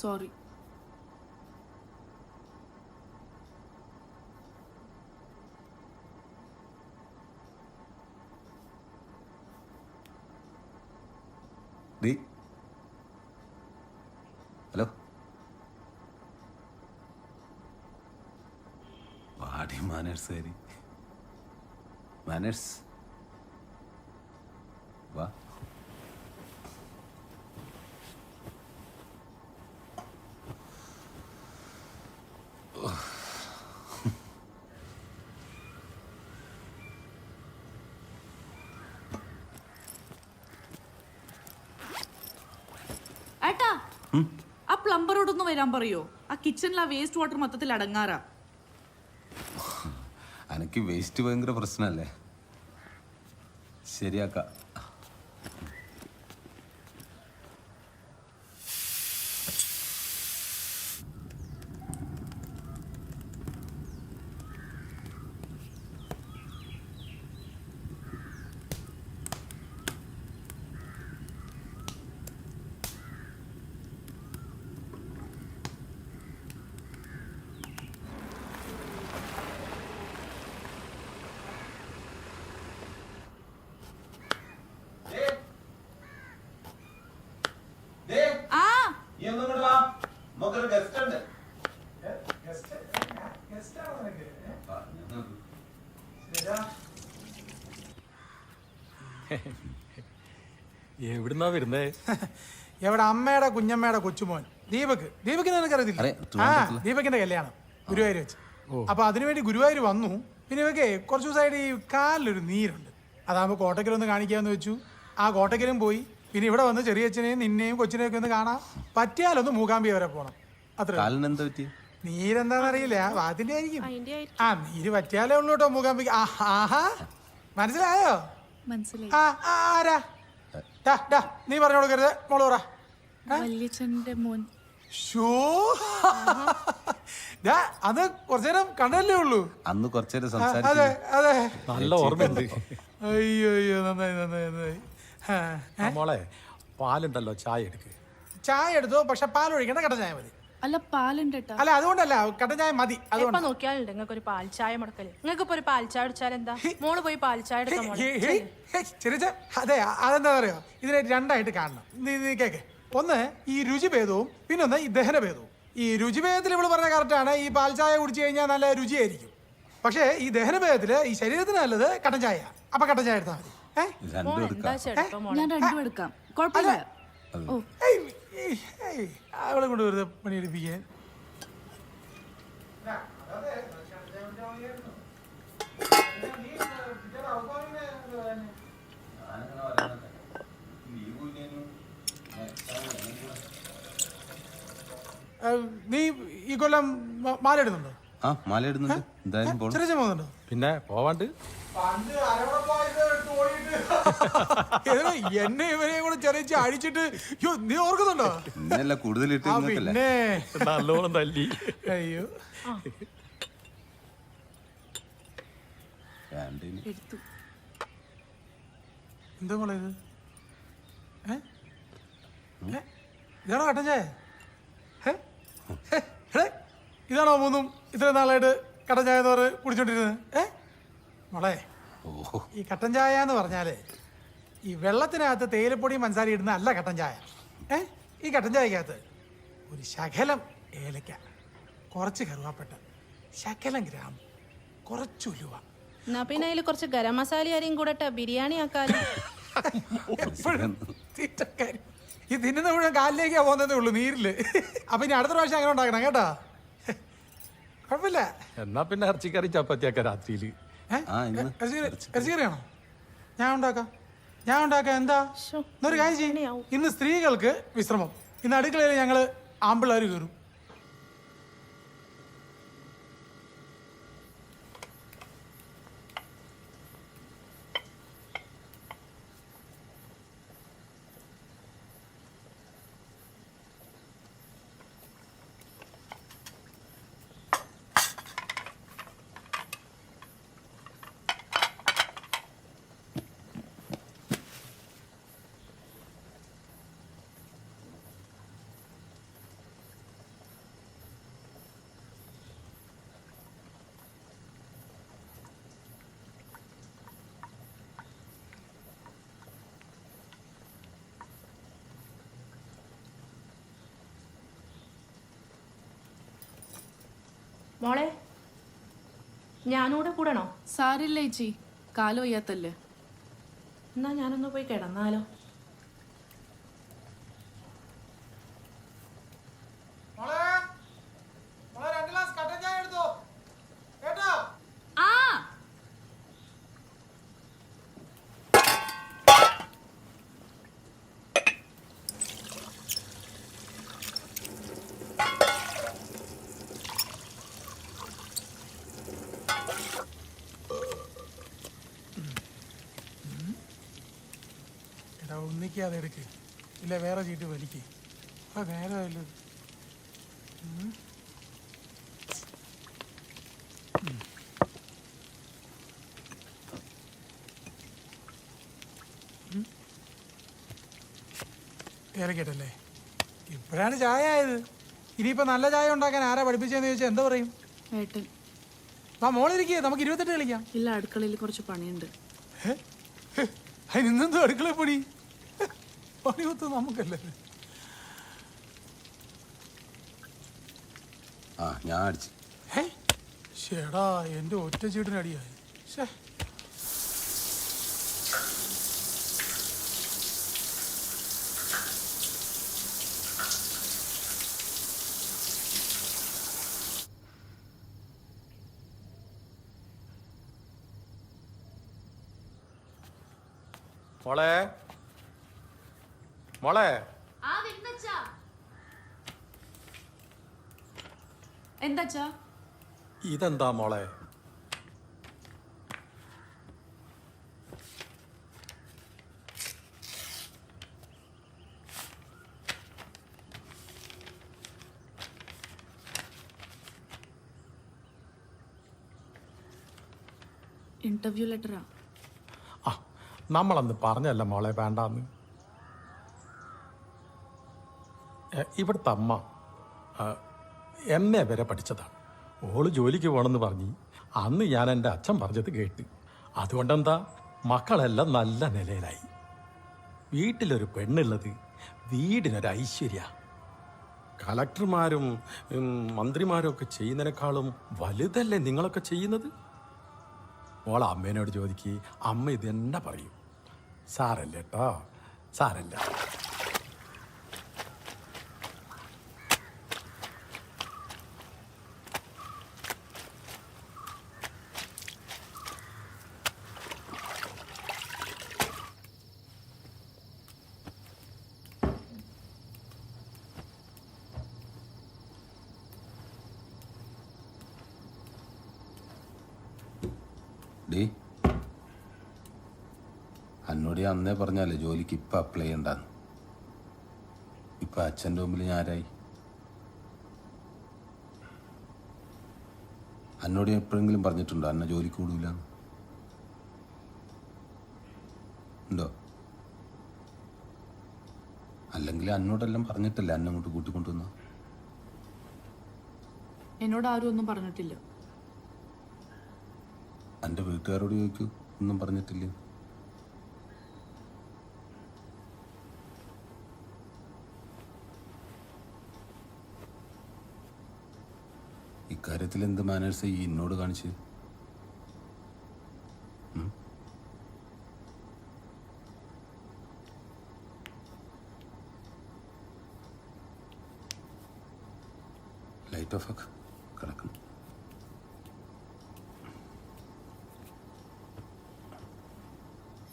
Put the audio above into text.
Sorry. ഡി hello. വാടി manners കാരി മാനേഴ്സ്. വാ. ഏട്ടാ ആ പ്ലംബറോടൊന്ന് വരാൻ പറയോ? ആ കിച്ചണിൽ ആ വേസ്റ്റ് വാട്ടർ മൊത്തത്തിൽ അടങ്ങാറാ. അനക്ക് വേസ്റ്റ് ഭയങ്കര പ്രശ്നമല്ലേ ശരിയാക്കാം ആ എവിടുന്നാ വരുന്നേ? എവിടെ അമ്മയുടെ കുഞ്ഞമ്മയുടെ കൊച്ചുമോൻ? ദീപക്. ദീപക് നിനക്കറിയത്തില്ല? ആ. ദീപകിന്റെ കല്യാണം ഗുരുവായൂർ വെച്ച്. അപ്പൊ അതിനുവേണ്ടി ഗുരുവായൂർ വന്നു. പിന്നെ ഇവക്കെ കുറച്ച് ദിവസമായിട്ട് ഈ കാലിലൊരു നീരുണ്ട്. അതാകുമ്പോൾ കോട്ടക്കലൊന്ന് കാണിക്കാന്ന് വെച്ചു. ആ കോട്ടക്കലും പോയി. പിന്നെ ഇവിടെ വന്ന് ചെറിയച്ഛനെയും നിന്നെയും കൊച്ചിനെയൊക്കെ ഒന്ന് കാണാം പറ്റിയാലൊന്ന് മൂകാംബിയ വരെ പോണം. അത്ര നീരെന്താന്നറിയില്ല അതിന്റെ ആയിരിക്കും. ആ നീര് പറ്റിയാലേ ഉള്ളൂ കേട്ടോ മൂകാംബിക ആഹാ. മനസ്സിലായോ? മനസ്സിലായി. ആ ആ, ആരാ? ഡാ, ഡാ, നീ പറഞ്ഞു കൊടുക്കരുത് മോൾ പറ. വല്യച്ഛന്റെ മോൻ. ഷോ അത് കുറച്ചേരം കണ്ടല്ലേ ഉള്ളൂ. അന്ന് കുറച്ചേരം അതെ അതെ. നല്ല ഓർമ്മയുണ്ട്. അയ്യോ അയ്യോ നന്നായി നന്നായി നന്നായി. മോളെ പാലുണ്ടല്ലോ ചായ എടുക്ക്. ചായ എടുത്തോ പക്ഷെ പാൽ ഒഴിക്കണ്ട കട്ട ചായ മതി. അല്ല പാലുണ്ട് അല്ല അതുകൊണ്ടല്ല കടഞ്ഞായ ചായ മതി അതുകൊണ്ട്. നോക്കിയാലുണ്ട് നിങ്ങൾക്ക് ഒരു പാൽച്ചായ മുടക്കൽ. നിങ്ങൾക്ക് ഇപ്പൊ ഒരു പാൽച്ചായ അടിച്ചാൽ എന്താ? മോൾ പോയി പാൽച്ചായ എടുക്കാൻ മോളെ? ഹേയ്, ഹേയ്, ഹേയ്, ചെറിയ അതെ അതെന്താ അറിയോ? ഇതിനെ രണ്ടായിട്ട് കാണണം. നീ നീ കേക്ക്. ഒന്ന് ഈ രുചിഭേദവും പിന്നൊന്ന് ഈ ദഹനഭേദവും. ഈ രുചിഭേദത്തിൽ ഇവൾ പറഞ്ഞ കറക്റ്റാണ് ഈ പാൽ ചായ കുടിച്ചു കഴിഞ്ഞാൽ നല്ല രുചിയായിരിക്കും. പക്ഷേ ഈ ദഹനഭേദത്തിൽ ഈ ശരീരത്തിന് നല്ലത് കട്ടൻ ചായ അപ്പൊ കട്ടൻ ചായ എടുത്താൽ മതി. ഏ? രണ്ടും മോൾ എടുക്കാം എന്താ ചെടുത്തോ മോളെ? ഞാൻ രണ്ടും എടുക്കാം. കുഴപ്പമില്ല. ഓ. ഏയ്, ഏയ്, അവളെ കൊണ്ട് വെറുതെ പണിയെടുപ്പിക്കാൻ. നീ ഈ കൊല്ലം മാല ഇടുന്നുണ്ടോ? ആ മാല ഇടുന്നുണ്ട്. എന്തായാലും ചെറിയ പോകുന്നുണ്ടോ പിന്നെ പോവാണ്ട്. എന്നെ ഇവരെയും കൂടെ ചെറിയ അഴിച്ചിട്ട് യ്യോ, നീ ഓർക്കുന്നുണ്ടോ? ഇന്നല്ല കൂടുതൽ ഇട്ട് ആ നിങ്ങൾക്കല്ലേ പിന്നെ. നല്ലോണം തല്ലി. അയ്യോ. എടുത്തു. എന്താ മോളെ ഇത്? ഏ? ഏ? ഇതാണോ കട്ടൻ ചായ ഏ? ഏ? എടേ, ഇതാണോ മൂന്നും ഇത്രയും നാളായിട്ട് കട്ടൻ ചായ എന്ന് പറഞ്ഞ് കുടിച്ചോണ്ടിരുന്നത്? ഏ? മോളെ ഈ കട്ടൻ ചായ എന്ന് പറഞ്ഞാൽ ഈ വെള്ളത്തിനകത്ത് തേയിലപ്പൊടിയും മൻസാരി ഇടുന്ന അല്ല കട്ടൻ ചായ. ഏ? ഈ കട്ടൻ ചായക്കകത്ത് ഒരു ശകലം ഏലക്ക കുറച്ച് കറുവാപ്പട്ട ശകലം ഗ്രാം കുറച്ച് ഉലുവ. എന്നാ പിന്നെ അതിൽ കുറച്ച് ഗരം മസാല അരിയും കൂടെ ഇട്ടാ ബിരിയാണി ആക്കാലോ. എപ്പോഴും തീറ്റക്കാരി ഈ തിന്നുന്ന മുഴുവൻ കാലിലേക്കാ പോകുന്നതേ ഉള്ളൂ നീരിൽ. അപ്പൊ ഇനി അടുത്ത പ്രാവശ്യം അങ്ങനെ ഉണ്ടാക്കണം കേട്ടോ. കുഴപ്പമില്ല. എന്നാ പിന്നെ ഇറച്ചിക്കറി ചപ്പാത്തിയാക്ക രാത്രിയിൽ. ഇറച്ചിക്കറിയാണോ ഞാൻ ഉണ്ടാക്കാം. ഞാൻ ഉണ്ടാക്കാം. എന്താ? എന്നൊരു കാര്യം ചെയ്യും. ഇന്ന് സ്ത്രീകൾക്ക് വിശ്രമം. ഇന്ന് അടുക്കളയിൽ ഞങ്ങൾ ആമ്പിള്ളേർ കയറും. മോളെ ഞാനൂടെ കൂടണോ? സാരില്ല ചേച്ചി. കാൽ വയ്യാത്തല്ലേ. എന്നാ ഞാനൊന്ന് പോയി കിടന്നാലോ മോളെ മോളെ രണ്ട് ഗ്ലാസ് കട്ടൻ ചായ എടുത്തോ കേട്ടോ ആ എടാ ഒന്നിക്കാതെ എടുക്ക്. ഇല്ല വേറെ ചീട്ട് വലിക്ക്. ആ നേരമല്ലോ കേരക്കട്ടല്ലേ ഇപ്പോഴാണ് ചായ ആയത് ഇനിയിപ്പോ നല്ല ചായ ഉണ്ടാക്കാൻ ആരാ പഠിപ്പിച്ചതെന്ന് ചോദിച്ചാൽ എന്താ പറയും? ഏട്ടൻ. ആ മോളിരിക്കേ. നമുക്ക് ഇരുപത്തെട്ട് കളിക്കാം. ഇല്ല അടുക്കളയിൽ കുറച്ച് പണിയുണ്ട്. അതിനെന്തോ അടുക്കള പണി? പണി ഒത്തു നമുക്കല്ലേ? ആ ഞാൻ അടിച്ചു. ചേടാ എന്റെ ഒറ്റ ചീട്ടിന് അടിയായി. ശ്ശേ. മോളെ മോളെ. എന്താച്ചാ? ഇതെന്താ മോളെ? ഇന്റർവ്യൂ ലെറ്ററാ ആ? നമ്മളന്ന് പറഞ്ഞല്ല മോളെ വേണ്ടാന്ന് എ, ഇവിടുത്തെ അമ്മ എം എ വരെ പഠിച്ചതാണ് ഓൾ ജോലിക്ക് പോകണമെന്ന് പറഞ്ഞ് അന്ന് ഞാൻ എന്റെ അച്ഛൻ പറഞ്ഞത് കേട്ട്. അതുകൊണ്ടെന്താ? മക്കളെല്ലാം നല്ല നിലയിലായി. വീട്ടിലൊരു പെണ്ണുള്ളത് വീടിനൊരു ഐശ്വര്യ. കലക്ടർമാരും മന്ത്രിമാരും ഒക്കെ ചെയ്യുന്നതിനേക്കാളും വലുതല്ലേ നിങ്ങളൊക്കെ ചെയ്യുന്നത്? ഓളെ അമ്മേനോട് ചോദിക്കുക അമ്മ ഇത് തന്നെ പറയും സാരല്ല. കേട്ടോ ഡേ. അന്നോട് ഞാൻ അന്നേ പറഞ്ഞാലേ ജോലിക്ക് ഇപ്പം അപ്ലൈ ചെയ്യണ്ടെന്ന്. ഇപ്പം അച്ഛന്റെ മുമ്പിൽ ഞാൻ ആരായി അന്നോട് ഞാൻ എപ്പോഴെങ്കിലും പറഞ്ഞിട്ടുണ്ടോ? അന്ന ജോലിക്ക് കൂടില്ല ഉണ്ടോ? അല്ലെങ്കിൽ അന്നോടെല്ലാം പറഞ്ഞിട്ടല്ലേ അന്നെ അങ്ങോട്ട് കൂട്ടിക്കൊണ്ടുവന്ന? എന്നോട് ആരും ഒന്നും പറഞ്ഞിട്ടില്ല. എന്റെ വീട്ടുകാരോട് ചോദിക്കൂ. ഒന്നും പറഞ്ഞിട്ടില്ല? ഇക്കാര്യത്തിൽ എന്ത് മാനേഴ്സ് ഈ എന്നോട് കാണിച്ച്? ലൈറ്റ് ഓഫ് കിടക്കണം